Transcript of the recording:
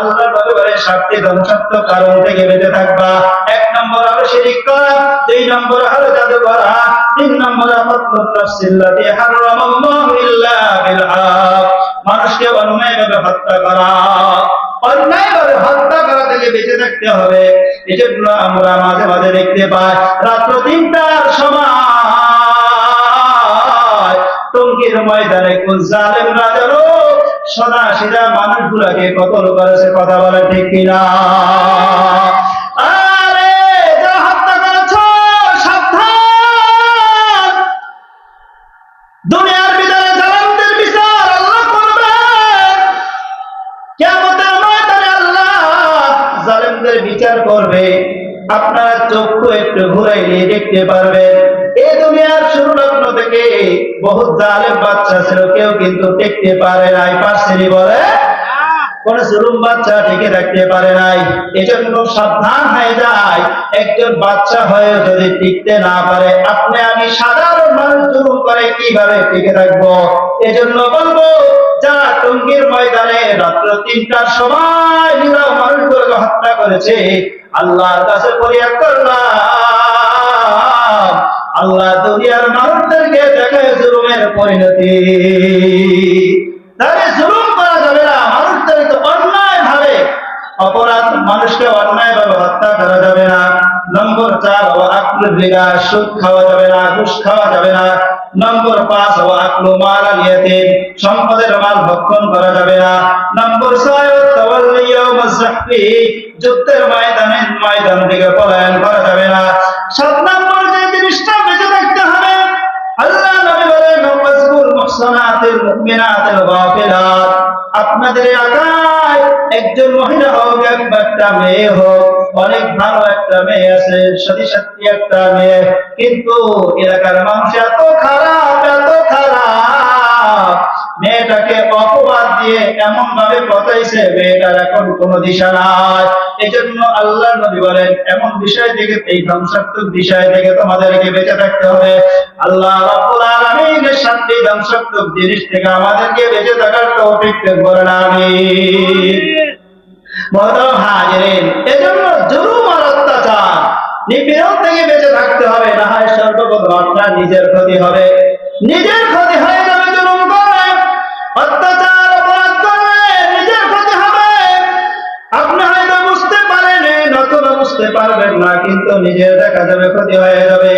আল্লাহ নবী বলে সাতটি ধ্বংসাত্মক করা হত্যা করা থেকে বেঁচে থাকতে হবে। এজন্য আমরা মাঝে মাঝে দেখতে পাই, রাত্র তিনটার সময় ময়দানে কোন জালেম রাজারও সদা সিধা মানুষগুলাকে কতল করেছে কথা বলে ঠিক কিনা? বিচার করবে। আপনারা চক্ষু একটু ঘুরাইলে দেখতে পারবেন। এ দুনিয়ার শুরু থেকে বহুত জালেম বাচ্চা ছিল, কেউ কিন্তু দেখতে পারে নাই। পারছেনি বলে কোন জুলুম বাচ্চা টিকে রাখতে পারে নাই। এজন্য সাবধান হয়ে যায়। একজন বাচ্চা হয়ে যদি টিকতে না পারে, আপনি আমি সাধারণ মানুষ জুলুম করে কীভাবে টিকে এজন্য বলব যারা টঙ্গির ময়দানে রাত্র তিনটার সময় মানুষগুলোকে হত্যা করেছে, আল্লাহর কাছে করলাম। আল্লাহ দেখে জুলুমের পরিণতি। তাহলে জুলুম করা যাবে না মানুষদেরকে অন্যায় ভাবে। অপরাধ মানুষকে অন্যায় ভাবে হত্যা করা যাবে না। নম্বর চার, ও আকলুর রিগা সুদ খাওয়া যাবে না, ঘুষ খাওয়া যাবে না। নম্বর পাঁচ, ও আকলু মাল আলিয়াতে সম্পদের মাল ভক্ষণ করা যাবে না। নম্বর ছয় যুদ্ধের ময়দানে ময়দান থেকে পলায়ন আপনাদের এলাকায় একজন মহিলা হোক একটা মেয়ে হোক, অনেক ভালো একটা মেয়ে আছে সতী সত্যি একটা মেয়ে, কিন্তু এলাকার মানুষ এত খারাপ এত খারাপ। মেয়েটাকে অপবাদ দিয়ে এমন ভাবে পচাইছে, মেয়েটার এখন কোনো দিশা নাই। এই জন্য আল্লাহ নবী বলেন, এমন বিষয় থেকে, এই ধ্বংসাত্মক বিষয় থেকে তোমাদেরকে বেঁচে থাকতে হবে। আল্লাহ সাতটি ধ্বংসাত্মক জিনিস থেকে আমাদেরকে বেঁচে থাকার তৌফিক দান করেন, আমিন। মহতরম হাজিরিন এজন্য জুলুম আর অত্যাচার নিপীড়ন থেকে বেঁচে থাকতে হবে, না হয় সর্বপ্রথম আপনার নিজের ক্ষতি হবে। নিজের ক্ষতি হয়ে যাবে, জুলুম করলে অত্যাচার, অপরাধ করলে নিজের ক্ষতি হবে। আপনি হয়তো বুঝতে পারেন নতুন বুঝতে পারবেন না, কিন্তু নিজের দেখা যাবে, ক্ষতি হয়ে যাবে।